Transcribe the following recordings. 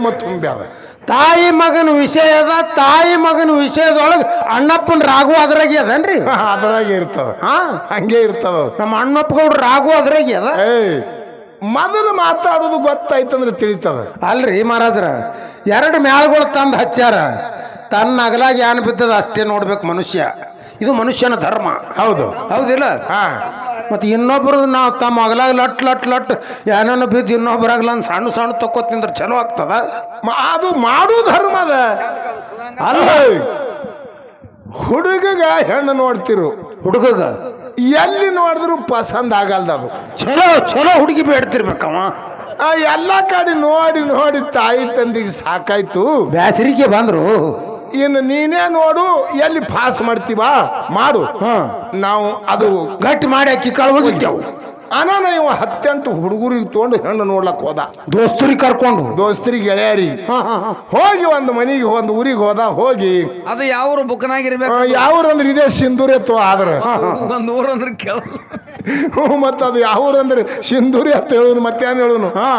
ಪ್ರೇಮ ತುಂಬ್ಯಾದ ತಾಯಿ ಮಗನ ವಿಷಯದ ತಾಯಿ ಮಗನ ವಿಷಯದೊಳಗೆ ಅಣ್ಣಪ್ಪನ ರಾಗು ಅದ್ರಾಗೆ ಅದನ್ರಿ? ಅದ್ರಾಗೆ ಇರ್ತದ ಹಾ? ಹಂಗೆ ಇರ್ತದ ನಮ್ಮ ಅಣ್ಣಪ್ಪ ರಾಗು ರಾಘು ಅದ್ರಾಗೆ ಅದ? ಮೊದಲು ಮಾತಾಡೋದು ಗೊತ್ತಾಯ್ತಂದ್ರೆ ತಿಳಿತದ ಅಲ್ರಿ ಮಹಾರಾಜರ ಎರಡು ಮ್ಯಾಲ್ಗಳು ತಂದು ಹಚ್ಚಾರ ತನ್ನ ಅಗಲಾಗಿ ಏನ್ ಬಿದ್ದದ ಅಷ್ಟೇ ನೋಡ್ಬೇಕು ಮನುಷ್ಯ. ಇದು ಮನುಷ್ಯನ ಧರ್ಮ. ಹೌದು. ಹೌದಿಲ್ಲ? ಹಾ. ಮತ್ತೆ ಇನ್ನೊಬ್ರದ್ದು ನಾವು ತಮ್ಮ ಅಗಲಾಗ ಲಟ್ ಲಟ್ ಲಟ್ ಏನೇನು ಬಿದ್ದು ಇನ್ನೊಬ್ಬರಾಗಲ್ಲ ಸಣ್ಣ ಸಣ್ಣ ತಕ್ಕೋ ತಿಂದ್ರೆ ಚಲೋ ಆಗ್ತದ? ಅದು ಮಾಡೋ ಧರ್ಮ ಅದ. ಅಲ್ಲ. ಹುಡುಗಗ ಹೆಣ್ಣು ನೋಡ್ತಿರು. ಹುಡುಗಗ? ಎಲ್ಲಿ ನೋಡಿದ್ರು ಪಸಂದ್ ಆಗಲ್ದ ಅದು. ಚಲೋ ಚಲೋ ಹುಡುಗಿ ಬೇಡ್ತಿರ್ಬೇಕವ. ಆ ಎಲ್ಲ ಕಡೆ ನೋಡಿ ನೋಡಿ ತಾಯಿ ತಂದಿಗೆ ಸಾಕಾಯ್ತು. ಬ್ಯಾಸರಿಗೆ ಬಂದ್ರು. ಇನ್ನು ನೀನೇ ನೋಡು ಎಲ್ಲಿ ಪಾಸ್ ಮಾಡ್ತೀವ? ಮಾಡು. ಹಾ. ನಾವು ಅದು ಗಟ್ಟಿ ಮಾಡಿ ಅಕ್ಕಿ ಕಾಳು ಹೋಗಿದ್ದೆವು. ಅನಾನ ಇವ ಹತ್ತೆಂಟು ಹುಡುಗರಿಗೆ ತೊಗೊಂಡು ಹೆಣ್ಣು ನೋಡ್ಲಕ್ ಹೋದ. ದೋಸ್ತರಿಗೆ ಕರ್ಕೊಂಡು. ದೋಸ್ತರಿ ಗೆಳೆಯರಿ ಹೋಗಿ ಒಂದು ಮನೆಗೆ ಒಂದು ಊರಿಗೆ ಹೋದ ಹೋಗಿ. ಅದು ಯಾವ ಬುಕ್ನಾಗಿರ್ಬೇಕು ಯಾವ್ರಂದ್ರೆ ಇದೇ ಸಿಂಧೂರಿ ಎತ್ತು ಆದ್ರ. ಒಂದು ಊರಂದ್ರೆ ಕೇಳ. ಮತ್ತೆ ಅದು ಯಾವ್ರಂದ್ರೆ ಸಿಂಧೂರಿ ಅಂತ ಹೇಳುನು ಮತ್ತೇನು ಹೇಳುನು? ಹಾ.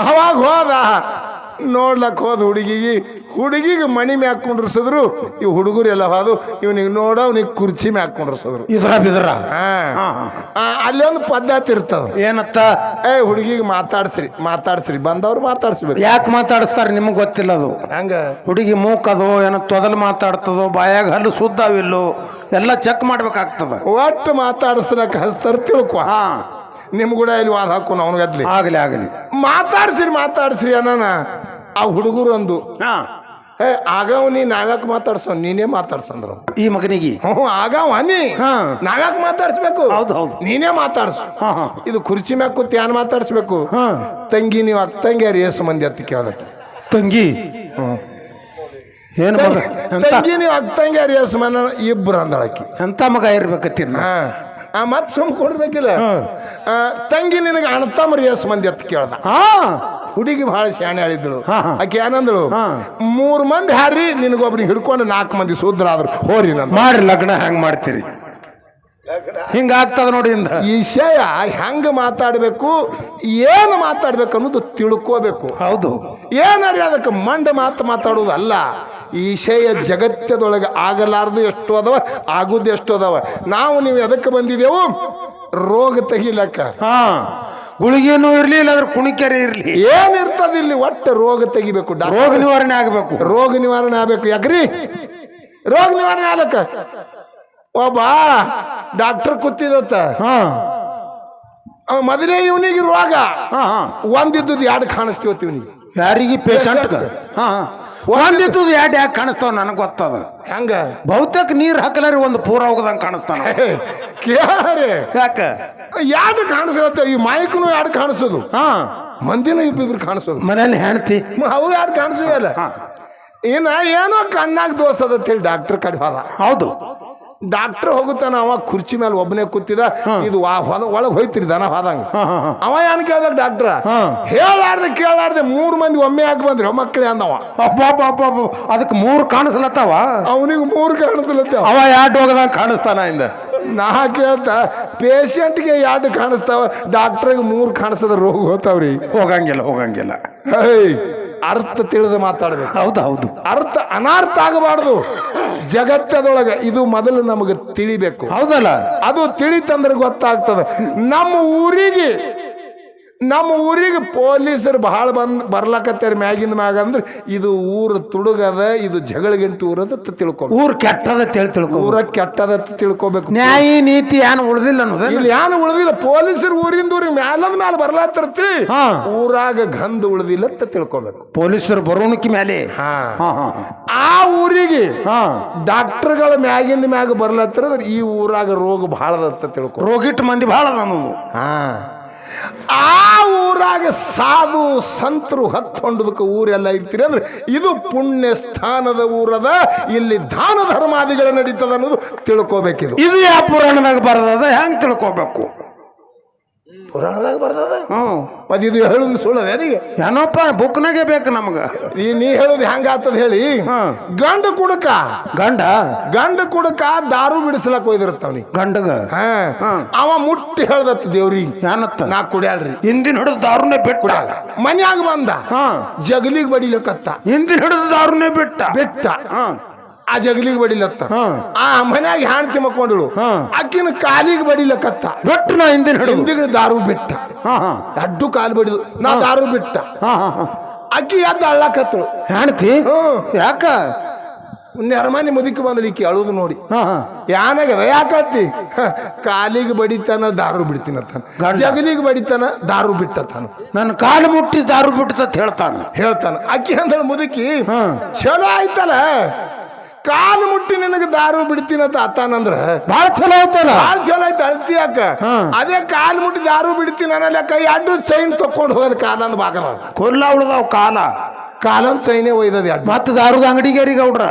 ಅವಾಗ ಹೋದ ನೋಡ್ಲಕ್ ಹೋದ ಹುಡುಗಿಗೆ ಹುಡುಗಿಗೆ ಮಣಿ ಮ್ಯಾಕ್ ಕುಂಡ್ರಸಿದ್ರು ಈ ಹುಡುಗರು ಎಲ್ಲ ಹೋದು ಇವನಿಗೆ ನೋಡ ಅವನಿಗೆ ಕುರ್ಚಿ ಮ್ಯಾಕ್ ಕುಂಡ್ರಸಿದ್ರು. ಇದ್ರ ಬಿದ್ರ? ಅಲ್ಲಿ ಒಂದು ಪದ್ಧತಿ ಇರ್ತದ. ಏನತ್ತ? ಏ ಹುಡುಗಿಗೆ ಮಾತಾಡ್ಸ್ರಿ ಮಾತಾಡ್ಸ್ರಿ ಬಂದವ್ರು ಮಾತಾಡ್ಸ್ಬೇಕು. ಯಾಕೆ ಮಾತಾಡಿಸ್ತಾರೆ ನಿಮಗೆ ಗೊತ್ತಿಲ್ಲ ಅದು? ಹಂಗ? ಹುಡುಗಿ ಮೂಕದೋ ಏನೋ ತೊದಲು ಮಾತಾಡ್ತದೋ ಬಾಯಾಗ ಹಲ್ಲು ಸುದ್ದಾವಿಲ್ಲೋ ಎಲ್ಲ ಚೆಕ್ ಮಾಡ್ಬೇಕಾಗ್ತದ. ಒಟ್ಟು ಮಾತಾಡಿಸ್ರಕ್ಕೆ ಹಸ್ತಾರ ತಿಳ್ಕೊ. ಹಾ. ನಿಮ್ ಕೂಡ ಇಲ್ಲಿ ವಾದ ಹಾಕು ಅವನಿಗದ್ಲಿ ಆಗಲಿ ಆಗಲಿ. ಮಾತಾಡ್ಸ್ರಿ ಮಾತಾಡ್ಸ್ರಿ ಅನ್ನ ಆ ಹುಡುಗರು ಅಂದು. ಹಾ. ಏ ಆಗವ್ ನೀ ನಾವ್ಯಾಕೆ ಮಾತಾಡ್ಸೋ ನೀನೇ ಮಾತಾಡ್ಸಂದ್ರು. ಈ ಮಗನಿಗೆ? ಹ್ಞೂ ಆಗವ ನೀ. ನಾವ್ಯಾಕೆ ಮಾತಾಡ್ಸ್ಬೇಕು. ಹೌದು, ಹೌದು. ನೀನೇ ಮಾತಾಡ್ಸು. ಇದು ಕುರ್ಚಿ ಮ್ಯಾಗ ಕೂತ್ ಯಾನ್ ಮಾತಾಡ್ಸ್ಬೇಕು? ಹಾ. ತಂಗಿ ನೀವು ಅತ್ತಂಗಿ ಏಸು ಮಂದಿ ಅತ್ತ ಕೇಳಕ್ಕೆ ತಂಗಿ? ಏನು ಮಗ? ಎಂತ? ತಂಗಿ ನೀವು ಅತ್ತಂಗ್ಯಾರ ಏಸು ಮನ ಇಬ್ರು ಅಂದಳಕಿ. ಎಂತ ಮಗ ಇರ್ಬೇಕತ್ತಿನ ಹಾ. ಆ ಮತ್ ಸುಮ್ ಕೊಡ್ಬೇಕಿಲ್ಲ. ಆ, ತಂಗಿ ನಿನಗೆ ಮರಿ ಎಸ್ ಮಂದಿ ಅಂತ ಕೇಳ್ದ. ಹಾ. ಹುಡುಗಿ ಬಹಳ ಶಾಣೆ ಆಳಿದ್ದಳು. ಹಾ, ಹಾ. ಆಕೆ ಏನಂದಳು? ಹಾ. ಮೂರ್ ಮಂದಿ ಹಾರಿ ನಿನಗೊಬ್ರಿಗೆ ಹಿಡ್ಕೊಂಡು ನಾಲ್ಕು ಮಂದಿ ಶೂದ್ರ ಆದ್ರು ಹೋರಿ ನಾನು ಮಾಡ್ರಿ ಲಗ್ನ ಹೆಂಗ್ ಮಾಡ್ತೀರಿ? ಹಿಂಗ ಆಗ್ತದ ನೋಡಿ ಇಂದ. ಈ ವಿಷಯ ಹೆಂಗ ಮಾತಾಡ್ಬೇಕು? ಏನು ಮಾತಾಡ್ಬೇಕು ಅನ್ನೋದು ತಿಳ್ಕೋಬೇಕು. ಹೌದು. ಏನಾರೀ ಅದಕ್ಕೆ ಮಂಡ ಮಾತು ಮಾತಾಡೋದಲ್ಲ. ಅಲ್ಲ ಈ ಜಗತ್ತದೊಳಗೆ ಆಗಲಾರ್ದು ಎಷ್ಟು ಅದಾವ ಆಗುದು ಎಷ್ಟು ಅದಾವ. ನಾವು ನೀವು ಎದಕ್ಕೆ ಬಂದಿದೆವು ರೋಗ ತೆಗಿಲಕ್ಕ. ಹಾ ಗುಳಿಗೆನೂ ಇರ್ಲಿ ಇಲ್ಲಾಂದ್ರೆ ಕುಣಿಕೆರೆ ಇರಲಿ. ಏನಿರ್ತದ ಇಲ್ಲಿ ಒಟ್ಟು ರೋಗ ತೆಗಿಬೇಕು ರೋಗ ನಿವಾರಣೆ ಆಗಬೇಕು. ರೋಗ ನಿವಾರಣೆ ಆಗ್ಬೇಕು ಯಾಕ್ರಿ? ರೋಗ ನಿವಾರಣೆ ಆಗ್ಲಕ್ಕ? ಒಬ್ಬ ಡಾಕ್ಟರ್ ಕೂತಿದತ್ತ ಹಾ. ಅವ ಮೊದಲೇ ಇವನಿಗೆ ರೋಗ ಹಾ ಹಾ. ಒಂದಿದ್ದದ್ದು ಎರಡು ಕಾಣಿಸ್ತೀವತ್ತು ಇವನಿಗೆ. ಯಾರಿಗೆ ಪೇಷಂಟ್ ಹಾ ಒಂದಿತ್ತು ಎರಡು ಯಾಕೆ ಕಾಣಿಸ್ತಾವ ನನಗೆ ಗೊತ್ತದ? ಹೆಂಗ? ಬಹುತೇಕ ನೀರು ಹಾಕಲಾರಿ ಒಂದು ಪೂರ ಹೋಗದಂಗ ಕಾಣಿಸ್ತಾನ ಕೇಳಿ ಯಾಕ? ಎರಡು ಕಾಣಿಸ್ಲತ್ತ ಈ ಮಾಯಕನು ಎರಡು ಕಾಣಿಸೋದು? ಹಾ. ಮಂದಿನೂ ಇಬ್ಬಿಬ್ರು ಕಾಣಿಸೋದು. ಮನೇಲಿ ಹೆಣ್ತಿ. ಅವ್ರು ಎರಡು ಕಾಣಿಸೋದಲ್ಲ ಏನ ಇನ್ನ ಏನೋ ಕಣ್ಣಾಗ ದೋಸದ ಅದ ಹೇಳಿ ಡಾಕ್ಟರ್ ಕಡೆ ಹೋದ. ಹೌದು. ಡಾಕ್ಟರ್ ಹೋಗುತ್ತಾನ ಅವ ಕುರ್ಚಿ ಮೇಲೆ ಒಬ್ಬನೇ ಕೂತಿದ ಇದು ಒಳಗೆ ಹೋಯ್ತಿರಿ ದನ ಹೋದಂಗ. ಅವ ಏನ್ ಕೇಳ್ದ ಡಾಕ್ಟ್ರ. ಹೇಳಾರ್ದೆ ಕೇಳಾರ್ದೆ ಮೂರ್ ಮಂದಿ ಒಮ್ಮೆ ಹಾಕಿ ಬಂದ್ರಿ ಮಕ್ಕಳೇ ಅಂದವ. ಅದಕ್ಕೆ ಮೂರು ಕಾಣಿಸ್ಲತ್ತಾವ? ಅವನಿಗೆ ಮೂರ್ ಕಾಣಿಸ್ಲತ್ತೇವ. ಅವ ಯಾಟ್ ಹೋಗದಂಗ ಕಾಣಿಸ್ತಾನ ಇಂದ ನಾ ಕೇಳ್ತಾ ಪೇಷಂಟ್ಗೆ ಎರಡು ಕಾಣಿಸ್ತಾವ ಡಾಕ್ಟ್ರಿಗೆ ಮೂರು ಕಾಣಿಸದ ರೋಗ ಹೋತಾವ್ರಿ ಹೋಗಂಗಿಲ್ಲ ಹೋಗಂಗಿಲ್ಲ. ಹೇಯ್ ಅರ್ಥ ತಿಳಿದು ಮಾತಾಡ್ಬೇಕು. ಹೌದು ಹೌದು. ಅರ್ಥ ಅನಾರ್ಥ ಆಗಬಾರ್ದು. ಜಗತ್ತದೊಳಗೆ ಇದು ಮೊದಲು ನಮಗೆ ತಿಳಿಬೇಕು. ಹೌದಲ್ಲ? ಅದು ತಿಳಿತಂದ್ರೆ ಗೊತ್ತಾಗ್ತದೆ. ನಮ್ಮ ಊರಿಗೆ ನಮ್ಮ ಊರಿಗೆ ಪೊಲೀಸರು ಬಹಳ ಬಂದು ಬರ್ಲಾಕತ್ತಾರ ಮ್ಯಾಗಿಂದ ಮ್ಯಾಗ ಅಂದ್ರೆ ಇದು ಊರು ತುಡುಗದ ಇದು ಜಗಳಗಿಂಟು ಊರದ ಅಂತ ಊರು ಊರ್ ಕೆಟ್ಟದ ತಿಳ್ ತಿಳ್ಕೊ ಊರ ಕೆಟ್ಟದ ಅಂತ ತಿಳ್ಕೊಬೇಕು. ನ್ಯಾಯ ನೀತಿ ಏನು ಉಳ್ದಿಲ್ಲ ಅನ್ನೋದು ಇಲ್ಲಿ ಏನು ಉಳ್ದಿಲ್ಲ ಪೊಲೀಸರು ಊರಿಂದ ಊರಿಗೆ ಮ್ಯಾಲದ ಮ್ಯಾಲೆ ಬರ್ಲಾತಿರ್ತೀರಿ ಹಾ. ಊರಾಗ ಗಂಧ ಉಳ್ದಿಲ್ಲ ಅಂತ ತಿಳ್ಕೊಬೇಕು. ಪೊಲೀಸರು ಬರೋಣಕ್ಕೆ ಮೇಲೆ ಹಾ. ಹಾ ಹಾ ಆ ಊರಿಗೆ ಹಾ. ಡಾಕ್ಟರ್ಗಳ ಮ್ಯಾಗಿಂದ ಮ್ಯಾಗ ಬರ್ಲತ್ತಿರ ಈ ಊರಾಗ ರೋಗ ಬಹಳದತ್ತ ತಿಳ್ಕೊ ರೋಗಿಟ್ ಮಂದಿ ಭಾಳ ಹಾ. ಆ ಊರಾಗ ಸಾಧು ಸಂತರು ಹತ್ತೊಂಡದಕ್ಕೆ ಊರೆಲ್ಲ ಇರ್ತೀರಿ ಅಂದ್ರೆ ಇದು ಪುಣ್ಯ ಸ್ಥಾನದ ಊರದ ಇಲ್ಲಿ ದಾನ ಧರ್ಮಾದಿಗಳು ನಡೀತದ ಅನ್ನೋದು ತಿಳ್ಕೋಬೇಕಿದು. ಇದು ಯಾವ ಪುರಾಣದಾಗ ಬರದ ಹೆಂಗ್ ತಿಳ್ಕೊಬೇಕು? ಪುರಾಣದಾಗ ಬರ್ತದ? ಹ್ಞೂ. ಮತ್ತು ಇದು ಹೇಳುದು ಸುಳ್ಳು ಏನಿಗೆ? ಏನೋಪ್ಪ ಬುಕ್ನಾಗೆ ಬೇಕು ನಮ್ಗೆ. ಈ ನೀ ಹೇಳುದು ಹೆಂಗಾಗ್ತದ ಹೇಳಿ? ಹಾಂ ಗಂಡ ಕುಡಕ. ಗಂಡ? ಗಂಡ ಕುಡಕ ದಾರು ಬಿಡಿಸ್ಲಕ್ ಒಯ್ದಿರ್ತಾವ್ನಿ ಗಂಡಗ? ಹಾ. ಹಾಂ. ಅವ ಮುಟ್ಟಿ ಹೇಳ್ದತ್ತ ದೇವ್ರಿ. ಏನತ್ತ? ನಾ ಕುಡಿಯಾಳ್ರಿ. ಹಿಂದಿನ ಹಿಡಿದು ದಾರುನೇ ಬಿಟ್ಟ. ಮನ್ಯಾಗ ಬಂದ. ಹಾ ಜಗಲಿಗೆ ಬಡಿಲಕತ್ತ ಹಿಂದಿನ ಹಿಡಿದು ದಾರುನೇ ಬಿಟ್ಟ. ಬಿಟ್ಟ. ಹಾ ಆ ಜಗಲಿಗೆ ಬಡಿಲತ್ತ. ಹಾ. ಆ ಮನ್ಯಾಗ ಹ್ಯಾಂಡ್ ಮಕ್ಕೊಂಡಳು. ಅಕ್ಕಿನ ಕಾಲಿಗೆ ಬಡಿಲಕತ್ತ. ಬಿಟ್ಟು ನಾ ಹಿಂದಿನ ಹಿಡಿದು ಹಿಂದಿಗೆ ದಾರು ಬಿಟ್ಟ. ದಡ್ಡು ಕಾಲು ಬಡಿದು ನಾ ದಾರು ಬಿಟ್ಟ. ಅಕ್ಕಿ ಎದ್ದು ಅಳ್ಳಾಕತ್ತಳು. ಹೆಣ್ತಿ? ಯಾಕ? ನೆರಮನಿ ಮುದುಕಿ ಈಕಿ ಅಳುದು ನೋಡಿ. ಯಾನಾಗ ಯಾಕತ್ತಿ ಕಾಲಿಗೆ ಬಡಿತಾನ ದಾರು ಗಂಡ. ಜಗಲಿಗೆ ಬಡಿತಾನ ದಾರು ಬಿಟ್ಟತಾನು. ನನ್ನ ಕಾಲು ಮುಟ್ಟಿ ದಾರು ಬಿಟ್ಟತ ಹೇಳ್ತಾನ. ಹೇಳ್ತಾನ. ಅಕ್ಕಿ ಅಂದಳು ಮುದುಕಿ ಹಾ. ಚಲೋ ಆಯ್ತಲ್ಲ. ಕಾಲು ಮುಟ್ಟಿ ನಿನಗೆ ದಾರು ಬಿಡ್ತೀನಂತ ಅತ್ತಾನಂದ್ರ? ಭಾಳ ಚಲೋ ಐತಲ್ಲ ಭಾಳ ಚಲೋ ಆಯ್ತು ಅಳ್ತಿ ಯಾಕ? ಅದೇ ಕಾಲು ಮುಟ್ಟಿ ದಾರು ಬಿಡ್ತೀನಿ ಅನ್ನಲ್ಲ ಕೈ ಅಡ್ಡು ಚೈನ್ ತಕೊಂಡು ಹೋಗೋದು ಕಾಲಂದ ಬಾಗಲ ಕೊಲ್ಲ ಉಳ್ದಾವ್ ಕಾಲ. ಕಾಲಂದ್ ಚೈನೇ ಒಯ್ದದ ಮತ್ತೆ ಮತ್ತ ದಾರುದ ರೀ ಗೌಡ್ರ?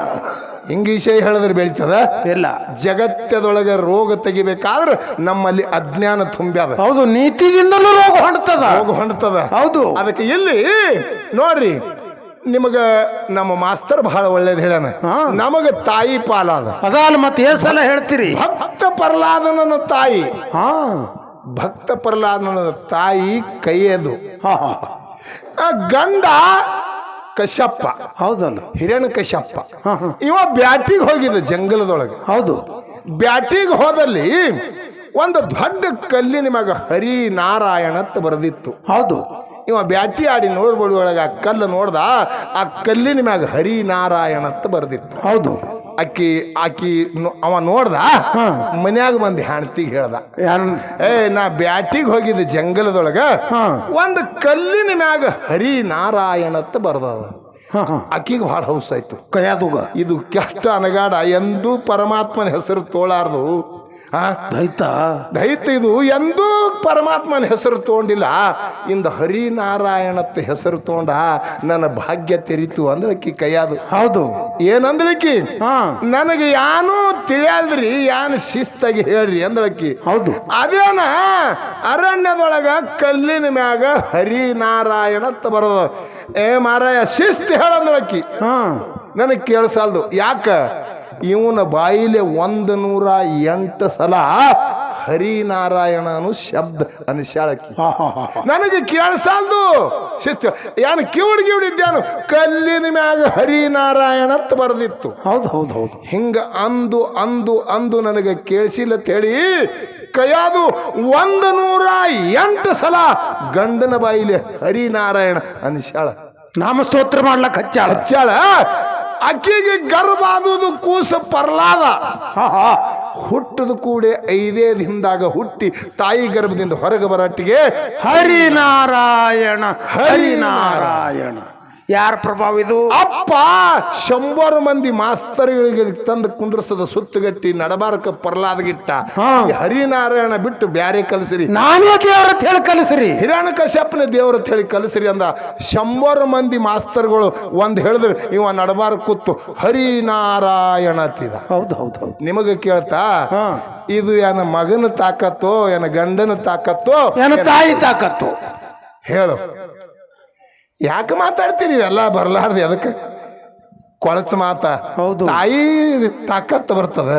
ಹಿಂಗ ವಿಷಯ ಹೇಳಿದ್ರೆ ಬೆಳಿತದ? ಇಲ್ಲ. ಜಗತ್ತದೊಳಗೆ ರೋಗ ತೆಗಿಬೇಕಾದ್ರೆ ನಮ್ಮಲ್ಲಿ ಅಜ್ಞಾನ ತುಂಬ್ಯಾದ ಹೌದು ನೀತಿದಿಂದಲೂ ರೋಗ ಹೊಂಡ್ತದ ರೋಗ ಹೊಂಡ್ತದ ಹೌದು. ಅದಕ್ಕೆ ಇಲ್ಲಿ ನೋಡ್ರಿ ನಿಮಗ ನಮ್ಮ ಮಾಸ್ತರ್ ಬಹಳ ಒಳ್ಳೇದು ಹೇಳ್ಯಾನ. ನಮಗೆ ತಾಯಿ ಪಾಲಾದ. ಅದಲ್ಲ ಮತ್ತೆ ಏ ಸಲ ಹೇಳ್ತೀರಿ? ಭಕ್ತ ಪರ್ಲಾದನ ತಾಯಿ. ಹಾ. ಭಕ್ತ ಪರ್ಲಾದನ ತಾಯಿ ಕೈಯದು. ಆ ಗಂಡ ಕಶ್ಯಪ್ಪ. ಹೌದಲ್ಲ? ಹಿರಣ್ಯ ಕಶ್ಯಪ್ಪ. ಇವ ಬ್ಯಾಟಿಗೆ ಹೋಗಿದ್ದ ಜಂಗಲದೊಳಗೆ. ಹೌದು. ಬ್ಯಾಟಿಗೆ ಹೋದಲ್ಲಿ ಒಂದು ದೊಡ್ಡ ಕಲ್ಲಿನ ನಿಮಗೆ ಹರಿ ಅಂತ ಬರೆದಿತ್ತು. ಹೌದು. ಇವ ಬ್ಯಾಟಿ ಆಡಿ ನೋಡ್ಬೋದು ಒಳಗೆ ಆ ಕಲ್ಲು ನೋಡ್ದ ಆ ಕಲ್ಲಿನ ಮ್ಯಾಗ ಹರಿ ಅಂತ ಬರ್ದಿತ್ತು. ಹೌದು. ಅಕ್ಕಿ ಆಕಿ ಅವ ನೋಡ್ದ ಹಾ. ಮನ್ಯಾಗ ಬಂದು ಹೆಣ್ತಿಗೆ ಹೇಳ್ದ. ಯಾರ? ಏ ನಾ ಬ್ಯಾಟಿಗೆ ಹೋಗಿದ್ದೆ ಜಂಗಲದೊಳಗ ಒಂದು ಕಲ್ಲಿನ ಮ್ಯಾಗ ಹರಿ ನಾರಾಯಣ ಬರ್ದದ. ಹಾ ಹಾ. ಆಕಿಗೆ ಭಾಳ ಹೌಸ್ ಆಯ್ತು. ಕಯಾದುಗ ಇದು ಕೆಟ್ಟ ಅನಗಾಡ ಎಂದೂ ಪರಮಾತ್ಮನ ಹೆಸರು ತೋಳಾರ್ದು. ಆ? ದೈತ? ದೈತ ಇದು ಎಂದೂ ಪರಮಾತ್ಮನ ಹೆಸರು ತಗೊಂಡಿಲ್ಲ. ಇಂದ ಹರಿನಾರಾಯಣತ್ತ ಹೆಸರು ತಗೊಂಡ ನನ್ನ ಭಾಗ್ಯ ತೆರಿತು ಅಂದ್ರಕ್ಕಿ ಕೈಯಾದು. ಹೌದು. ಏನಂದ್ರಕ್ಕಿ ಹಾ. ನನಗೆ ಯಾನು ತಿಳಿಯಲ್ರಿ ಯಾನು ಶಿಸ್ತಾಗಿ ಹೇಳ್ರಿ ಅಂದ್ರಕ್ಕಿ ಹೌದು. ಅದೇನ? ಅರಣ್ಯದೊಳಗ ಕಲ್ಲಿನ ಮ್ಯಾಗ ಹರಿನಾರಾಯಣತ್ತ ಬರೋದು. ಏ ಮಾರಾಯ ಶಿಸ್ತು ಹೇಳಂದ್ರಕ್ಕಿ ಹಾ. ನನಗೆ ಕೇಳಿಸಲ್ದು. ಯಾಕ? ಇವನ ಬಾಯಿಲೆ ಒಂದು ನೂರ ಎಂಟು ಸಲ ಹರಿನಾರಾಯಣನು ಶಬ್ದ ಅನಿಸ್ಯಾಳಕ್ಕಿ. ನನಗೆ ಕೇಳಿಸಲ್ದು. ಶಿಸ್ತು ಯಾನು ಕಿವಿಡ್ ಕಿವುಡಿದ್ಯಾನು ಕಲ್ಲಿನ ಮ್ಯಾಗ ಹರಿನಾರಾಯಣ ಅಂತ ಬರೆದಿತ್ತು. ಹೌದು ಹೌದು ಹೌದು. ಹಿಂಗ ಅಂದು ಅಂದು ಅಂದು ನನಗೆ ಕೇಳಿಸಿಲ್ಲ ಹೇಳಿ ಕೈಯಾದು ಒಂದು ನೂರ ಎಂಟು ಸಲ ಗಂಡನ ಬಾಯಿಲೆ ಹರಿನಾರಾಯಣ ಅನಿಸ್ಯಾಳ. ನಾಮಸ್ತೋತ್ರ ಮಾಡ್ಲಕ್ಕ ಹಚ್ಚಾಳ. ಹಚ್ಚಾಳ? ಅಕ್ಕಿಗೆ ಗರ್ಭ ಆದುದು ಕೂಸ ಪರ್ಲಾದ. ಹುಟ್ಟದ ಕೂಡೆ ಐದೇ ದಿನದಾಗ ಹುಟ್ಟಿ ತಾಯಿ ಗರ್ಭದಿಂದ ಹೊರಗೆ ಬರಟ್ಟಿಗೆ ಹರಿನಾರಾಯಣ ಹರಿನಾರಾಯಣ. ಯಾರ ಪ್ರಭಾವ ಇದು? ಅಪ್ಪ ಶಂಬರು ಮಂದಿ ಮಾಸ್ತರ್ಗಳಿಗೆ ತಂದು ಕುಂದ್ರಸದ ಸುತ್ತಗಟ್ಟಿ ನಡಬಾರಕ ಪರ್ಲಾದಗಿಟ್ಟ ಹರಿನಾರಾಯಣ ಬಿಟ್ಟು ಬ್ಯಾರೆ ಕಲಸಿರಿ. ನಾನೇ ದೇವ್ರ ಹೇಳಿ ಕಲಸಿರಿ? ಹಿರಣ್ಯ ಕಶ್ಯಪನ ದೇವ್ರ ಹೇಳಿ ಕಲಸಿರಿ ಅಂದ. ಶಂಬರ್ ಮಂದಿ ಮಾಸ್ತರ್ಗಳು ಒಂದ್ ಹೇಳಿದ್ರು ಇವ ನಡಬಾರ ಕೂತು ಹರಿನಾರಾಯಣ ತೀರ ಹೌದು ಹೌದು ಹೌದು. ನಿಮಗೆ ಕೇಳ್ತಾ? ಇದು ಏನ ಮಗನ ತಾಕತ್ತೋ ಏನ ಗಂಡನ ತಾಕತ್ತೋ? ಏನ ತಾಯಿ ತಾಕತ್ತು? ಹೇಳು. ಯಾಕೆ ಮಾತಾಡ್ತೀರಿ? ಎಲ್ಲ ಬರಲಾರ್ದು ಅದಕ್ಕೆ. ಕೊಳಚ ಮಾತ. ಹೌದು. ತಾಯಿ ತಾಕತ್ತು ಬರ್ತದ.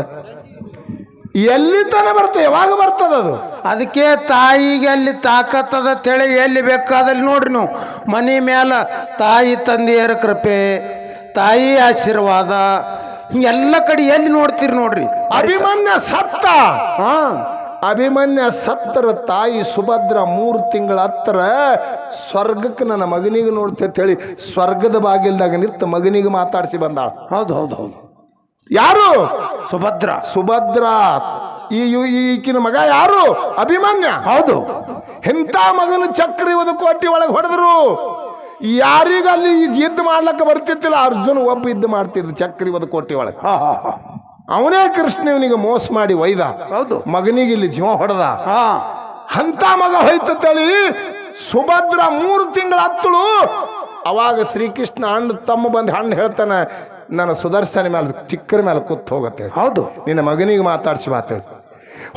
ಎಲ್ಲಿ ತನ ಬರ್ತದೆ? ಯಾವಾಗ ಬರ್ತದ ಅದು? ಅದಕ್ಕೆ ತಾಯಿಗೆ ಅಲ್ಲಿ ತಾಕತ್ತದ ತಿಳಿ ಎಲ್ಲಿ ಬೇಕಾದಲ್ಲಿ ನೋಡ್ರಿ ನೀವು. ಮನೆ ಮೇಲೆ ತಾಯಿ ತಂದೆಯರ ಕೃಪೆ ತಾಯಿ ಆಶೀರ್ವಾದ ಹಿಂಗೆಲ್ಲ ಕಡೆ ಎಲ್ಲಿ ನೋಡ್ತೀರಿ ನೋಡ್ರಿ? ಅಭಿಮನ್ಯ ಸತ್ತ. ಹಾ. ಅಭಿಮನ್ಯ ಸತ್ತರ ತಾಯಿ ಸುಭದ್ರ ಮೂರು ತಿಂಗಳ ಹತ್ತರ ಸ್ವರ್ಗಕ್ಕೆ ನನ್ನ ಮಗನಿಗೆ ನೋಡ್ತೇಳಿ ಹೇಳಿ ಸ್ವರ್ಗದ ಬಾಗಿಲ್ದಾಗ ನಿಂತು ಮಗನಿಗೆ ಮಾತಾಡಿಸಿ ಬಂದಾಳ. ಹೌದು ಹೌದು ಹೌದು. ಯಾರು? ಸುಭದ್ರ. ಸುಭದ್ರ. ಈ ಈಕಿನ ಮಗ ಯಾರು? ಅಭಿಮನ್ಯ. ಹೌದು. ಎಂಥ ಮಗನ ಚಕ್ರ ಇವತ್ತು ಕೋಟಿ ಒಳಗೆ ಹೊಡೆದ್ರು. ಯಾರಿಗ ಅಲ್ಲಿ ಯುದ್ಧ ಮಾಡ್ಲಕ್ಕ ಬರ್ತಿತ್ತಿಲ್ಲ. ಅರ್ಜುನ್ ಒಬ್ಬ ಯುದ್ಧ ಮಾಡ್ತಿದ್ರು. ಚಕ್ರ ಇವತ್ತು ಕೋಟಿ ಒಳಗೆ. ಹಾ ಹಾ ಹಾ. ಅವನೇ ಕೃಷ್ಣನಿಗೆ ಮೋಸ ಮಾಡಿ ಒಯ್ದ. ಹೌದು. ಮಗನಿಗೆ ಇಲ್ಲಿ ಜೀವ ಹೊಡೆದ. ಹಂತ ಅಂತ ಮಗ ಹೋಯ್ತೇಳಿ ಸುಭದ್ರ ಮೂರು ತಿಂಗಳ ಹತ್ತಳು. ಅವಾಗ ಶ್ರೀಕೃಷ್ಣ ಅಣ್ಣ ತಮ್ಮ ಬಂದು ಹಣ್ಣು ಹೇಳ್ತಾನೆ ನನ್ನ ಸುದರ್ಶನ ಮೇಲೆ ಚಿಕ್ಕರ ಮೇಲೆ ಕೂತ್ ಹೋಗತ್ತೆ. ಹೌದು. ನಿನ್ನ ಮಗನಿಗೆ ಮಾತಾಡ್ಸಿ ಮಾತಾಡಿ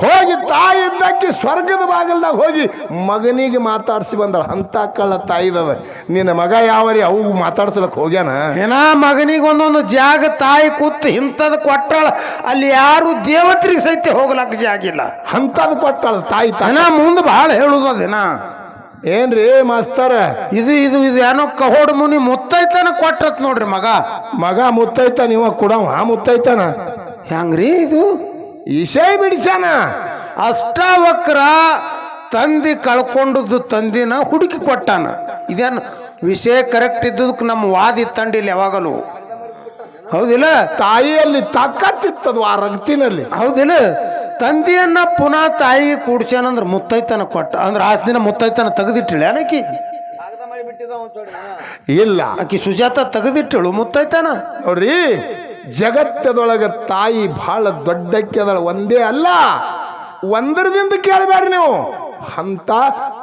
ಹೋಗಿ ತಾಯಿ ಇದ್ದಕ್ಕೆ ಸ್ವರ್ಗದ ಬಾಗಿಲ್ದಾಗ ಹೋಗಿ ಮಗನಿಗೆ ಮಾತಾಡ್ಸಿ ಬಂದಳ. ಅಂತ ಕಳ್ಳ ತಾಯಿದವ ನಿನ್ನ ಮಗ ಯಾವರಿ? ಅವು ಮಾತಾಡ್ಸಲಕ್ಕೆ ಹೋಗ್ಯಾನ? ಏನ ಮಗನಿಗೆ ಒಂದೊಂದು ಜಾಗ ತಾಯಿ ಕೂತು ಇಂಥದ್ದು ಕೊಟ್ಟಾಳ. ಅಲ್ಲಿ ಯಾರು ದೇವತ್ರಿಗೆ ಸಹಿತ ಹೋಗ್ಲಕ್ಕ ಜಾಗಿಲ್ಲ ಅಂಥದ್ದು ಕೊಟ್ಟಾಳ ತಾಯಿ ತಾನ ಮುಂದೆ ಭಾಳ ಹೇಳುದು ಅದೇನ ಏನ್ರಿ ಮಾಸ್ತರ? ಇದು ಇದು ಇದು ಏನೋ ಕಹೋಡ್ ಮುನಿ ಮುತ್ತೈತನ ಕೊಟ್ಟತ್ ನೋಡ್ರಿ ಮಗ. ಮಗ ಮುತ್ತೈತ ನೀವ ಕೊಡವ ಮುತ್ತೈತನ. ಹೆಂಗ್ರಿ ಇದು? ಈಶೈ ಬಿಡಿಸ್ಯಾನ. ಅಷ್ಟಾವಕ್ರ ತಂದಿ ಕಳ್ಕೊಂಡದ್ದು ತಂದಿನ ಹುಡುಕಿ ಕೊಟ್ಟಾನ. ಇದೇನು ವಿಷಯ ಕರೆಕ್ಟ್ ಇದ್ದದಕ್ಕೆ ನಮ್ಮ ವಾದಿ ತಂಡಿಲ್ಲ ಯಾವಾಗಲೂ. ಹೌದಿಲ್ಲ? ತಾಯಿಯಲ್ಲಿ ತಾಕತ್ತಿತ್ತದು ಆ ರಕ್ತಿನಲ್ಲಿ? ಹೌದಿಲ್ಲ? ತಂದಿಯನ್ನ ಪುನಃ ತಾಯಿಗೆ ಕೂಡ್ಸ್ಯಾನಂದ್ರ ಮುತ್ತೈತನ ಕೊಟ್ಟ ಅಂದ್ರೆ ಆಸ್ ದಿನ ಮುತ್ತೈತನ ತೆಗೆದಿಟ್ಟಿಳೆ ಅನಕಿ ಇಲ್ಲ. ಆಕಿ ಸುಜಾತ ತೆಗೆದಿಟ್ಟಳು ಮುತ್ತೈತನ. ನೋಡ್ರಿ ಜಗತ್ತದೊಳಗ ತಾಯಿ ಬಹಳ ದೊಡ್ಡಕ್ಕೆದಳ ಒಂದೇ ಅಲ್ಲ ಒಂದರದಿಂದ ಕೇಳಬೇಡ್ರಿ ನೀವು. ಅಂತ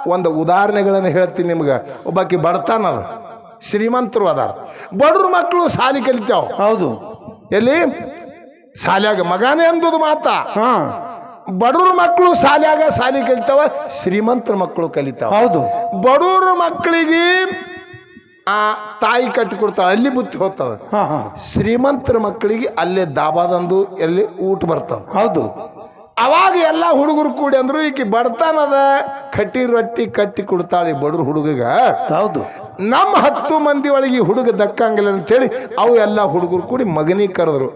ಒಂದು ಉದಾಹರಣೆಗಳನ್ನು ಹೇಳ್ತೀನಿ ನಿಮ್ಗೆ. ಒಬ್ಬಾಕಿ ಬಡತಾನದ ಶ್ರೀಮಂತರು ಅದಾರ. ಬಡ್ರ ಮಕ್ಕಳು ಸಾಲಿ ಕಲಿತಾವ. ಹೌದು. ಎಲ್ಲಿ? ಸಾಲ್ಯಾಗ ಮಗನೇ ಅಂದದು ಮಾತಾ. ಹಾ. ಬಡವ್ರ ಮಕ್ಕಳು ಸಾಲ್ಯಾಗ ಸಾಲಿ ಕಲಿತಾವ ಶ್ರೀಮಂತರ ಮಕ್ಕಳು ಕಲಿತಾವ. ಹೌದು. ಬಡವ್ರ ಮಕ್ಕಳಿಗೆ ಆ ತಾಯಿ ಕಟ್ಟಿ ಕೊಡ್ತಾಳೆ ಅಲ್ಲಿ ಬುತ್ತಿ ಹೋಗ್ತಾವೆ. ಹಾ ಹಾ. ಶ್ರೀಮಂತರ ಮಕ್ಕಳಿಗೆ ಅಲ್ಲೇ ದಾಬಾದಂದು ಎಲ್ಲಿ ಊಟ ಬರ್ತಾವೆ. ಹೌದು. ಅವಾಗ ಎಲ್ಲ ಹುಡುಗರು ಕೂಡಿ ಅಂದ್ರು ಈಕಿ ಬಡತನದ ಕಟ್ಟಿ ರೊಟ್ಟಿ ಕಟ್ಟಿ ಕೊಡ್ತಾಳೆ ಬಡ್ರ ಹುಡುಗಗ. ಹೌದು. ನಮ್ಮ ಹತ್ತು ಮಂದಿ ಒಳಗೆ ಹುಡುಗ ದಕ್ಕಂಗಿಲ್ಲ ಅಂತೇಳಿ ಅವು ಎಲ್ಲ ಹುಡುಗರು ಕೂಡಿ ಮಗನಿಗೆ ಕರೆದ್ರು.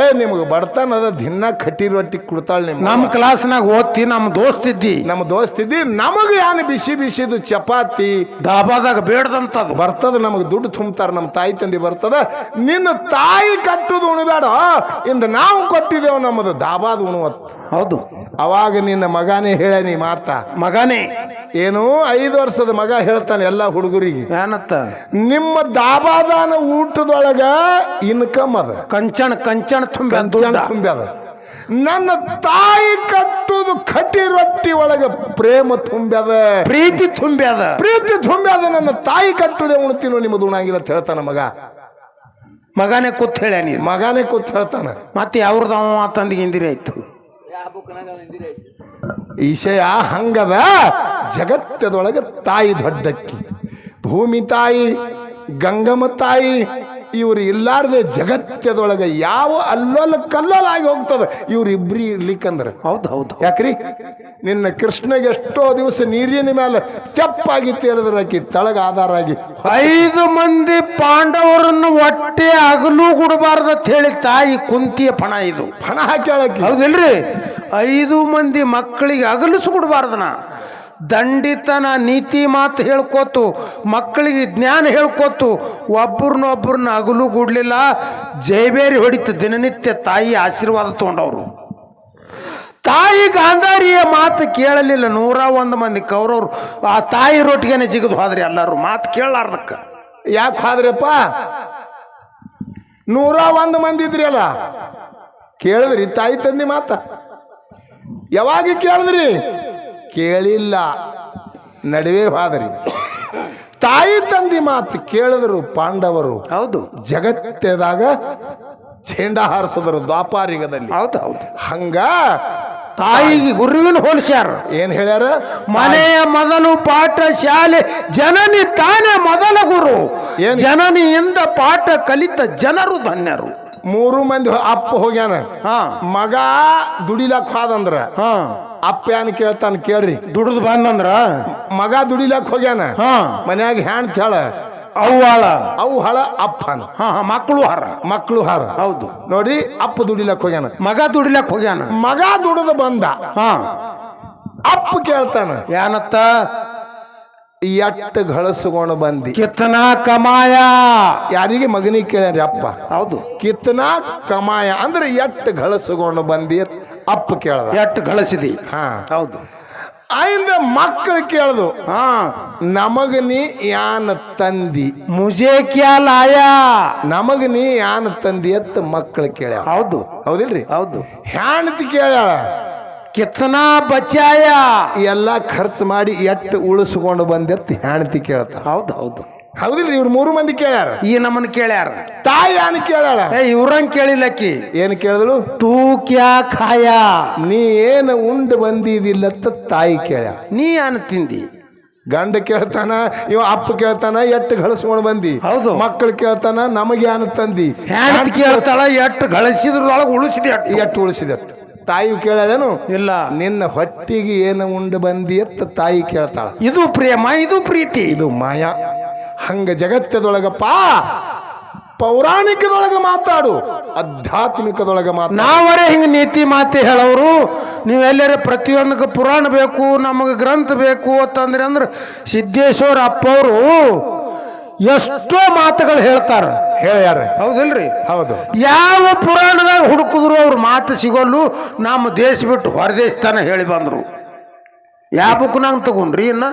ಏ ನಿಮ್ಗೆ ಬಡತನದ ದಿನ ಕಟ್ಟಿ ರೊಟ್ಟಿ ಕೊಡ್ತಾಳೆ ನಿಮ್ಮ ನಮ್ಮ ಕ್ಲಾಸ್ನಾಗ ಓದ್ತಿ ನಮ್ಮ ದೋಸ್ತ ಇದ್ದಿ. ನಮ್ಮ ದೋಸ್ತ ಇದ್ದಿ ನಮಗೆ ಏನು ಬಿಸಿ ಬಿಸಿದು ಚಪಾತಿ? ದಾಬಾದಾಗ ಬೇಡದಂತದು. ಬರ್ತದ ನಮಗೆ ದುಡ್ಡು ತುಂಬ್ತಾರೆ ನಮ್ಮ ತಾಯಿ ತಂದೆ ಬರ್ತದ. ನಿನ್ನ ತಾಯಿ ಕಟ್ಟುದು ಉಣಬೇಡ. ಇಂದ ನಾವು ಕೊಟ್ಟಿದ್ದೇವೆ ನಮ್ಮದು ದಾಬಾದ ಉಣುವತ್ತು. ಹೌದು. ಅವಾಗ ನಿನ್ನ ಮಗನೇ ಹೇಳನಿ ಮಾತ. ಮಗನೇ. ಏನು ಐದು ವರ್ಷದ ಮಗ ಹೇಳ್ತಾನೆ ಎಲ್ಲ ಹುಡುಗರಿಗೆ. ಏನತ್ತ? ನಿಮ್ಮ ದಾಬಾದಾನ ಊಟದೊಳಗ ಇನ್ಕಮ್ ಅದ. ಕಂಚಣ ಕಂಚಣ ತುಂಬ ತುಂಬ್ಯದ ನನ್ನ ತಾಯಿ ಕಟ್ಟುದು ಕಟ್ಟಿ ರೊಟ್ಟಿ ಒಳಗೆ ಪ್ರೇಮ ತುಂಬ್ಯದ ಪ್ರೀತಿ ತುಂಬ್ಯದ ಪ್ರೀತಿ ತುಂಬ್ಯದ ನನ್ನ ತಾಯಿ ಕಟ್ಟುದೆ ಉಣ್ತೀನೋ ನಿಮ್ದು ಉಣಾಗಿಲ್ಲ ಅಂತ ಹೇಳ್ತಾನ ಮಗ. ಮಗನೇ ಕೂತ್ ಹೇಳ್ಯಾನಿ ಮಗನೇ ಕೂತ್ ಹೇಳ್ತಾನ. ಮತ್ತೆ ಅವ್ರದ್ದು ಅವ ತಂದಿಗಿಂದಿರಿ ಆಯ್ತು? ಈಶಯ ಹಂಗದ ಜಗತ್ತದೊಳಗೆ ತಾಯಿ ದೊಡ್ಡಕ್ಕಿ. ಭೂಮಿ ತಾಯಿ ಗಂಗಮ್ಮ ತಾಯಿ ಇವ್ರು ಇಲ್ಲಾರ್ದೆ ಜಗತ್ತದೊಳಗೆ ಯಾವ ಅಲ್ಲೊಲ್ಲ ಕಲ್ಲೊಲಾಗಿ ಹೋಗ್ತದೆ. ಇವ್ರು ಇಬ್ರಿ ಇರ್ಲಿಕ್ಕಂದ್ರೆ. ಹೌದು ಹೌದು ಯಾಕ್ರಿ? ನಿನ್ನ ಕೃಷ್ಣಗೆ ಎಷ್ಟೋ ದಿವಸ ನೀರಿನ ಮೇಲೆ ತೆಪ್ಪಾಗಿ ತೇರದ್ರಾಕಿ ತಳಗ ಆಧಾರ ಆಗಿ ಐದು ಮಂದಿ ಪಾಂಡವರನ್ನು ಹೊಟ್ಟೆ ಹಗಲು ಗುಡಬಾರ್ದಂತ ಹೇಳಿ ತಾಯಿ ಕುಂತಿಯ ಪಣ ಇದು. ಪಣ ಹಾಕಿ ಹೌದಿಲ್ರಿ? ಐದು ಮಂದಿ ಮಕ್ಕಳಿಗೆ ಅಗಲಿಸು ಕೊಡಬಾರ್ದನ ದಂಡಿತನ ನೀತಿ ಮಾತು ಹೇಳ್ಕೊತು, ಮಕ್ಕಳಿಗೆ ಜ್ಞಾನ ಹೇಳ್ಕೊತು ಒಬ್ಬರನ್ನೊಬ್ಬರನ್ನ ಅಗಲು ಗುಡ್ಲಿಲ್ಲ ಜೈಬೇರಿ ಹೊಡಿತು ದಿನನಿತ್ಯ ತಾಯಿ ಆಶೀರ್ವಾದ ತೊಗೊಂಡವರು. ತಾಯಿ ಗಾಂಧಾರಿಯ ಮಾತು ಕೇಳಲಿಲ್ಲ, ನೂರ ಒಂದು ಮಂದಿ ಕೌರವ್ರು, ಆ ತಾಯಿ ರೊಟ್ಟಿಗೆನೆ ಜಿಗಿದು ಹೋದ್ರಿ ಎಲ್ಲರೂ, ಮಾತು ಕೇಳಲಾರ್ದಕ್ಕೆ. ಯಾಕೆ ಹಾದ್ರಪ್ಪ? ನೂರ ಒಂದು ಮಂದಿ ಇದ್ರಿ ಅಲ್ಲ? ಕೇಳಿದ್ರಿ ತಾಯಿ ತಂದಿ ಮಾತ? ಯಾವಾಗ ಕೇಳಿದ್ರಿ? ಕೇಳಿಲ್ಲ. ನಡುವೆ ಹಾದ್ರಿ ತಾಯಿ ತಂದಿ ಮಾತು ಕೇಳಿದ್ರು ಪಾಂಡವರು. ಹೌದು. ಜಗತ್ತೆದಾಗ ಚೇಂಡ ಹಾರಿಸಿದ್ರು ದ್ವಾಪಾರಿಗದಲ್ಲಿ. ಹೌದು ಹೌದು. ಹಂಗ ತಾಯಿಗೆ ಗುರುವಿನ ಹೋಲಿಸ್ಯಾರ. ಏನ್ ಹೇಳ್ಯಾರ? ಮನೆಯ ಮೊದಲು ಪಾಠ ಶಾಲೆ ಜನನಿ ತಾನೇ ಮೊದಲ ಗುರು? ಜನನಿಯಿಂದ ಪಾಠ ಕಲಿತ ಜನರು ಧನ್ಯರು. ಮೂರು ಮಂದಿ ಅಪ್ಪ ಹೋಗ್ಯಾನ. ಹಾ. ಮಗ ದುಡಿಲಕ್ ಹೋದಂದ್ರ. ಹಾ. ಅಪ್ಪ ಏನ್ ಕೇಳ್ತಾನ ಕೇಳ್ರಿ. ದುಡಿದು ಬಂದಂದ್ರ? ಮಗ ದುಡಿಲಕ್ ಹೋಗ್ಯಾನ. ಹಾ. ಮನ್ಯಾಗ ಹ್ಯಾಂಡ್ ಹೇಳ. ಅವಳ ಅವು ಹಳ ಅಪ್ಪನ. ಹಾ ಹಾ ಮಕ್ಕಳು ಹಾರ. ಮಕ್ಕಳು ಹಾರ. ಹೌದು. ನೋಡ್ರಿ ಅಪ್ಪ ದುಡಿಲಕ್ ಹೋಗ್ಯಾನ. ಮಗ ದುಡಿಲಕ್ ಹೋಗ್ಯಾನ. ಮಗ ದುಡಿದು ಬಂದ. ಹಾ. ಅಪ್ಪ ಕೇಳ್ತಾನ. ಏನತ್ತ ಎಟ್ಟು ಗಳಿಸ್ಕೊಂಡು ಬಂದಿ. ಕಿತ್ತನಾ ಕಮಾಯ. ಯಾರಿಗೆ ಮಗನಿಗೆ ಕೇಳ್ಯಾರಿ ಅಪ್ಪ? ಹೌದು. ಕಿತ್ತನಾ ಕಮಾಯ ಅಂದ್ರೆ ಎಟ್ಟು ಗಳಿಸ್ಕೊಂಡು ಬಂದಿ ಅಪ್ಪ ಕೇಳ್ದ. ಎಟ್ಟು ಗಳಿಸಿದಿ ಹಾ. ಹೌದು. ಆಯಿಂದ ಮಕ್ಕಳು ಕೇಳ್ದು ಹಾ. ನಮಗ ನೀ ಯಾನ ತಂದಿ? ಮುಜೆ ಕ್ಯಾ ಲಾಯಾ? ನಮಗ ನೀ ಯಾನ ತಂದಿ ಅಂತ ಮಕ್ಕಳು ಕೇಳ್ಯಾವ. ಹೌದು. ಹೌದಿಲ್ರಿ? ಹೌದು. ಹ್ಯಾಣತಿ ಕೇಳ್ಯಾಳ. ಕಿತ್ತನಾ ಬಚಾಯ ಎಲ್ಲ ಖರ್ಚು ಮಾಡಿ ಎಟ್ಟು ಉಳಿಸ್ಕೊಂಡು ಬಂದೆತ್ ಹೆಣ್ತಿ ಕೇಳ್ತಾರೆ. ಹೌದು ಹೌದು. ಹೌದಿಲ್ಲ ಇವ್ರು ಮೂರು ಮಂದಿ ಕೇಳ್ಯಾರ? ಈ ನಮ್ಮನ್ನ ಕೇಳ್ಯಾರ. ತಾಯಿ ಅನ್ ಕೇಳ ಏ ಇವ್ರಂಗ್ ಕೇಳಿಲ್ಲಕ್ಕಿ. ಏನ್ ಕೇಳಿದಳು ತೂ ಕ್ಯಾ ಖಾಯ? ನೀ ಏನು ಉಂಡು ಬಂದಿದಿಲ್ಲತ್ತ ತಾಯಿ ಕೇಳ್ಯಾಳ. ನೀ ಅನ್ ತಿಂದಿ? ಗಂಡ ಕೇಳ್ತಾನ ಇವ ಅಪ್ಪ ಕೇಳ್ತಾನ ಎಟ್ಟು ಗಳಿಸ್ಕೊಂಡು ಬಂದಿ. ಹೌದು. ಮಕ್ಕಳು ಕೇಳ್ತಾನ ನಮಗೆ ಅನ್ ತಂದಿ? ಕೇಳ್ತಾಳ ಎಟ್ಟು ಗಳಿಸಿದ್ರೊಳಗೆ ಉಳಿಸಿದೆ ಎಟ್ಟು ಉಳಿಸಿದ ತಾಯಿ ಕೇಳಲೇನು? ಇಲ್ಲ. ನಿನ್ನ ಹೊಟ್ಟಿಗೆ ಏನು ಉಂಡು ಬಂದಿ ಅಂತ ತಾಯಿ ಕೇಳ್ತಾಳ. ಇದು ಪ್ರೇಮ ಇದು ಪ್ರೀತಿ. ಇದು ಮಾಯಾ. ಹಂಗ ಜಗತ್ತದೊಳಗಪ್ಪ ಪೌರಾಣಿಕದೊಳಗೆ ಮಾತಾಡು ಆಧ್ಯಾತ್ಮಿಕದೊಳಗೆ ಮಾತಾಡು. ನಾವರೇ ಹಿಂಗ ನೀತಿ ಮಾತೆ ಹೇಳೋರು ನೀವೆಲ್ಲರ ಪ್ರತಿಯೊಂದಕ್ಕೆ ಪುರಾಣ ಬೇಕು ನಮಗೆ ಗ್ರಂಥ ಬೇಕು ಅಂತಂದ್ರೆ ಅಂದ್ರೆ ಸಿದ್ದೇಶ್ವರ ಅಪ್ಪವರು ಎಷ್ಟೋ ಮಾತುಗಳು ಹೇಳ್ತಾರ. ಹೇಳ್ಯಾರ ಹೌದಿಲ್ರಿ? ಹೌದು. ಯಾವ ಪುರಾಣದಾಗ ಹುಡುಕಿದ್ರು ಅವ್ರ ಮಾತು ಸಿಗೋಲ್ಲು ನಮ್ಮ ದೇಶ ಬಿಟ್ಟು ಹೊರದೇಶ ತನ ಹೇಳಿ ಬಂದರು. ಯಾವ ಬುಕ್ನಾಗ ತಗೊಂಡ್ರಿ ಇನ್ನ?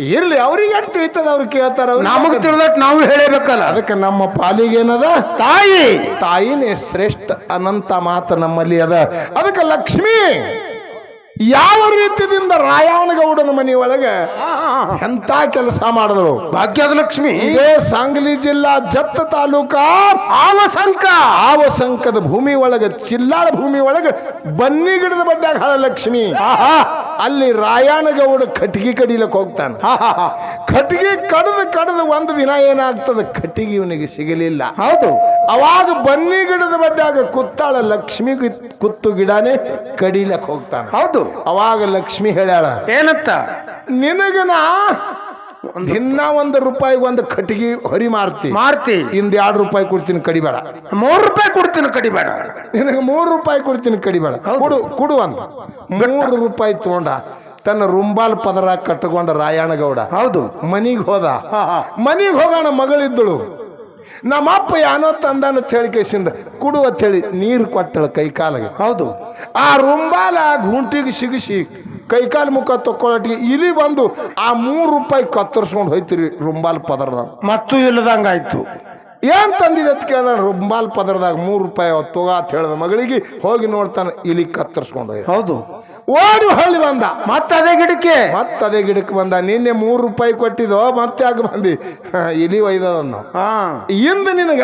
ಇರ್ಲಿ ಅವ್ರಿಗೆ ಎಷ್ಟು ತಿಳಿತದ ಅವ್ರು ಕೇಳ್ತಾರ ನಮಗೆ ನಮಗ್ ತಿಳಿದಟ್ ನಾವು ಹೇಳಬೇಕಲ್ಲ. ಅದಕ್ಕೆ ನಮ್ಮ ಪಾಲಿಗೆ ಏನದ? ತಾಯಿ. ತಾಯಿನೇ ಶ್ರೇಷ್ಠ ಅನಂತ ಮಾತು ನಮ್ಮಲ್ಲಿ ಅದ. ಅದಕ್ಕೆ ಲಕ್ಷ್ಮಿ. ಯಾವ ರೀತಿಯಿಂದ ರಾಯವನಗೌಡನ ಮನೆಯೊಳಗೆ ಎಂತ ಕೆಲಸ ಮಾಡಿದ್ರು? ಭಾಗ್ಯದ ಲಕ್ಷ್ಮಿ ಇದೇ ಸಾಂಗ್ಲಿ ಜಿಲ್ಲಾ ಜತ್ತ ತಾಲೂಕಾ ಆವಸಂಕ ಆವಸಂಕದ ಭೂಮಿ ಒಳಗೆ ಚಿಲ್ಲಾಳ ಭೂಮಿ ಒಳಗೆ ಬನ್ನಿ ಗಿಡದ ಬಡ್ಡಾಗ ಹಾಳ ಲಕ್ಷ್ಮಿ ಅಲ್ಲಿ ರಾಯಣಗೌಡ ಕಟ್ಟಿಗೆ ಕಡಿಲಕ್ಕೆ ಹೋಗ್ತಾನೆ. ಕಟ್ಟಿಗೆ ಕಡದ ಕಡದ ಒಂದು ದಿನ ಏನಾಗ್ತದೆ? ಕಟ್ಟಿಗೆ ಇವನಿಗೆ ಸಿಗಲಿಲ್ಲ. ಹೌದು. ಅವಾಗ ಬನ್ನಿ ಗಿಡದ ಬಡ್ಡಾಗ ಕುತ್ತಾಳ ಲಕ್ಷ್ಮಿ ಕುತ್ತು ಗಿಡನೇ ಕಡಿಲಕ್ಕೆ ಹೋಗ್ತಾನೆ. ಹೌದು. ಅವಾಗ ಲಕ್ಷ್ಮಿ ಹೇಳ್ಯಾಳ ಏನತ್ತ ನಿನಗನ ದಿನ ಒಂದು ರೂಪಾಯಿ ಒಂದು ಕಟ್ಟಿಗೆ ಹೊರಿ ಮಾರ್ತಿ. ಮಾರ್ತಿ. ಇಂದ ಎರಡು ರೂಪಾಯಿ ಕೊಡ್ತೀನಿ ಕಡಿಬೇಡ ಮೂರು ರೂಪಾಯಿ ಕೊಡ್ತೀನಿ ಕಡಿಬೇಡ ನಿನಗೆ ಮೂರು ರೂಪಾಯಿ ಕೊಡ್ತೀನಿ ಕಡಿಬೇಡ ಕೊಡು ಕೊಡು ಅಂತ ಮೂರು ರೂಪಾಯಿ ತಗೊಂಡ ತನ್ನ ರುಂಬಾಲ್ ಪದರ ಕಟ್ಟಕೊಂಡ ರಾಯಣಗೌಡ. ಹೌದು. ಮನಿಗೆ ಹೋದ. ಮನಿಗೆ ಹೋಗೋಣ ಮಗಳಿದ್ದಳು. ನಮ್ಮಪ್ಪ ಯಾನೋ ತಂದಾನ ಹೇಳಿ ಕೈಸಿಂದ ಕುಡು ಅಂತ ಹೇಳಿ ನೀರು ಕೊಟ್ಟಳು ಕೈ ಕಾಲಿಗೆ ಹೌದು. ಆ ರುಂಬಾಲ ಗುಂಟಿಗೆ ಸಿಗಿಸಿ ಕೈಕಾಲು ಮುಖ ತಕ್ಕೊಳ್ಳೋಟಿಗೆ ಇಲ್ಲಿ ಬಂದು ಆ ಮೂರು ರೂಪಾಯಿ ಕತ್ತರಿಸ್ಕೊಂಡು ಹೋಯ್ತಿರಿ ರುಂಬಾಲ್ ಪದರದ ಮತ್ತು ಇಲ್ಲದಂಗಾಯ್ತು ಏನ್ ತಂದಿದೆ ಅಂತ ಕೇಳ್ದ ರುಂಬಾಲ್ ಪದರದಾಗ ಮೂರು ರೂಪಾಯಿ ಅವತ್ತು ತಗೋ ಅಂತ ಹೇಳಿದ ಮಗಳಿಗೆ ಹೋಗಿ ನೋಡ್ತಾನೆ ಇಲಿ ಕತ್ತರಿಸ್ಕೊಂಡು ಹೋಯ್ತು. ಹೌದು. ಓಡಿ ಹೊಳ್ಳಿ ಬಂದ. ಮತ್ತದೇ ಗಿಡಕ್ಕೆ? ಮತ್ತದೇ ಗಿಡಕ್ಕೆ ಬಂದ. ನಿನ್ನೆ ಮೂರು ರೂಪಾಯಿ ಕೊಟ್ಟಿದ್ದೋ ಮತ್ತೆ ಯಾಕೆ ಬಂದಿ. ಇಡೀ ಇಲಿ ಒಯ್ದದನ್ನು. ಹಾ. ಇಂದು ನಿನಗ?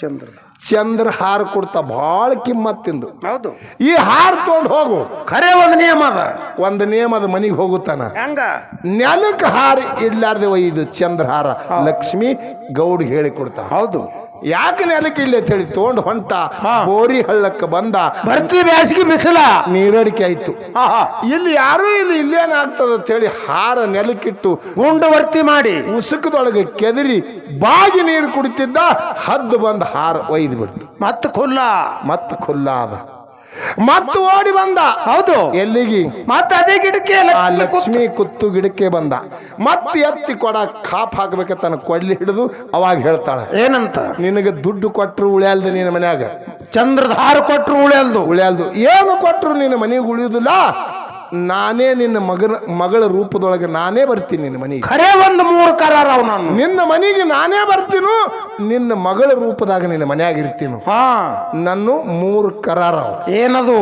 ಚಂದ್ರ. ಚಂದ್ರ ಹಾರ ಕೊಡ್ತಾ ಭಾಳ ಕಿಮ್ಮತ್ತಿಂದು ಹೌದು. ಈ ಹಾರ ತೊಗೊಂಡು ಹೋಗು. ಖರೆ ಒಂದು ನಿಯಮ ಅದ. ಒಂದು ನಿಯಮ ಅದ ಮನೆಗೆ ಹೋಗುತ್ತಾನ. ಹೆಂಗ? ನೆಲಕ್ಕೆ ಹಾರ ಇಡ್ಲಾರ್ದೆ ಒಯ್ದು ಚಂದ್ರಹಾರ ಲಕ್ಷ್ಮಿ ಗೌಡ್ ಹೇಳಿ ಕೊಡ್ತಾನ ಹೌದು. ಯಾಕೆ ನೆಲಕ್ಕೆ ಇಲ್ಲ ಅಂತ ಹೇಳಿ ತೊಗೊಂಡು ಹೊಂಟ. ಬೋರಿ ಹಳ್ಳಕ್ಕೆ ಬಂದ. ಬರ್ತಿ ಬ್ಯಾಸಿಗೆ ಬಿಸಿಲ. ನೀರಡಿಕೆ ಆಯ್ತು. ಇಲ್ಲಿ ಯಾರು ಇಲ್ಲಿ ಇಲ್ಲೇನಾಗ್ತದ ಅಂತ ಹೇಳಿ ಹಾರ ನೆಲಕ್ಕಿಟ್ಟು ಗುಂಡು ವರ್ತಿ ಮಾಡಿ. ಉಸುಕದೊಳಗೆ ಕೆದರಿ ಬಾಗಿ ನೀರು ಕುಡಿತಿದ್ದ ಹದ್ದು ಬಂದು ಹಾರ ಒಯ್ದು ಬಿಡ್ತು. ಮತ್ತೆ ಖುಲ್ಲ. ಮತ್ತೆ ಖುಲ್ಲ ಅದ ಮತ್ತೆ ಓಡಿ ಬಂದ. ಹೌದು. ಎಲ್ಲಿಗೆ? ಮತ್ತೆ ಅದೇ ಗಿಡಕ್ಕೆ ಆ ಲಕ್ಷ್ಮಿ ಕೂತ್- ಕುತ್ತು ಗಿಡಕ್ಕೆ ಬಂದ. ಮತ್ತೆ ಎತ್ತಿ ಕೊಡ ಕಾಪ್ ಹಾಕ್ಬೇಕ ತನ್ನ ಕೊಡ್ಲಿ ಹಿಡಿದು ಅವಾಗ ಹೇಳ್ತಾಳ. ಏನಂತ? ನಿನಗೆ ದುಡ್ಡು ಕೊಟ್ಟರು ಉಳಿಯಲ್ದು ನಿನ್ನ ಮನ್ಯಾಗ. ಚಂದ್ರದ ಹಾರು ಕೊಟ್ರು ಉಳಿಯಲ್ದು. ಉಳ್ಯಾಲ್ದು. ಏನು ಕೊಟ್ಟರು ನಿನ್ನ ಮನೆಗೆ ಉಳಿಯುವುದಿಲ್ಲ ನಾನೇ ನಿನ್ನ ಮಗನ ಮಗಳ ರೂಪದೊಳಗೆ ನಾನೇ ಬರ್ತೀನಿ ನಿನ್ನ ಮನೆಗೆ. ಖರೆ ಒಂದು ಮೂರು ಕರಾರ ಅವ್ ನಾನು. ನಿನ್ನ ಮನೆಗೆ ನಾನೇ ಬರ್ತೀನು ನಿನ್ನ ಮಗಳ ರೂಪದಾಗ ನಿನ್ನ ಮನ್ಯಾಗ ಇರ್ತೀನು. ಹಾ. ನನ್ನ ಮೂರು ಕರಾರ ಅವು. ಏನದು?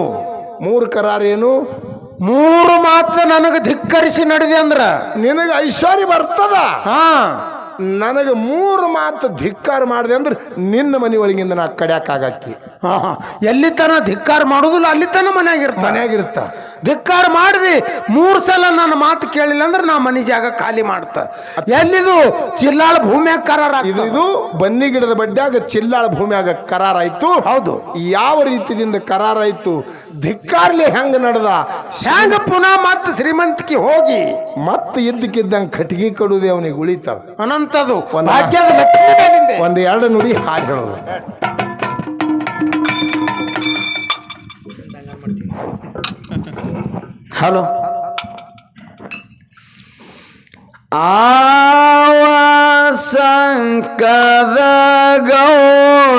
ಮೂರು ಕರಾರ ಏನು? ಮೂರು ಮಾತ್ರ ನನಗೆ ಧಿಕ್ಕರಿಸಿ ನಡೆದೆ ಅಂದ್ರ ನಿನಗೆ ಐಶ್ವರ್ಯ ಬರ್ತದ. ಹಾ. ನನಗೆ ಮೂರು ಮಾತು ಧಿಕ್ಕಾರ ಮಾಡಿದೆ ಅಂದ್ರೆ ನಿನ್ನ ಮನೆ ಒಳಗಿಂದ ನಾ ಕಡ್ಯಾಕಾಗಕ್ಕಿ ಹಾ, ಹಾ. ಎಲ್ಲಿ ತನ ಧಿಕ್ಕಾರ ಮಾಡುದಿಲ್ಲ ಅಲ್ಲಿ ತನ ಮನೆಯಾಗಿರ್ತ ಮನೆಯಾಗಿರ್ತ. ಧಿಕ್ಕಾರ ಮಾಡಿದಿ ಮೂರು ಸಲ ನನ್ನ ಮಾತು ಕೇಳಿಲ್ಲ ಅಂದ್ರೆ ನಾ ಮನೆ ಜಾಗ ಖಾಲಿ ಮಾಡ್ತ. ಎಲ್ಲಿದು? ಚಿಲ್ಲಾಳ ಭೂಮಿಯಾಗ ಕರಾರ ಇದು ಇದು ಬನ್ನಿ ಗಿಡದ ಬಡ್ಡ್ಯಾಗ ಚಿಲ್ಲಾಳ ಭೂಮಿಯಾಗ ಕರಾರ ಆಯ್ತು ಹೌದು. ಯಾವ ರೀತಿಯಿಂದ ಕರಾರ ಆಯ್ತು ಧಿಕ್ಕಾರ್ಲೆ ಹೆಂಗ ನಡೆದ? ಹೆಂಗ ಪುನಃ ಮತ್ತೆ ಶ್ರೀಮಂತಿಕೆ ಹೋಗಿ? ಮತ್ತೆ ಇದ್ದಕ್ಕಿದ್ದಂಗೆ ಕಟ್ಗಿ ಕೊಡುದೇ ಅವನಿಗೆ ಉಳಿತಾವ ಅನಂತದು ಒಂದ- ಭಾಗ್ಯದ ಲಕ್ಷ್ಮಿ ಮೇಲಿಂದೆ. ಒಂದ್ ಎರಡು ನುಡಿ ಹಾಡು ಹೇಳೋದು. ಹಲೋ. ಆವ ಸಂಕದ ಗೌ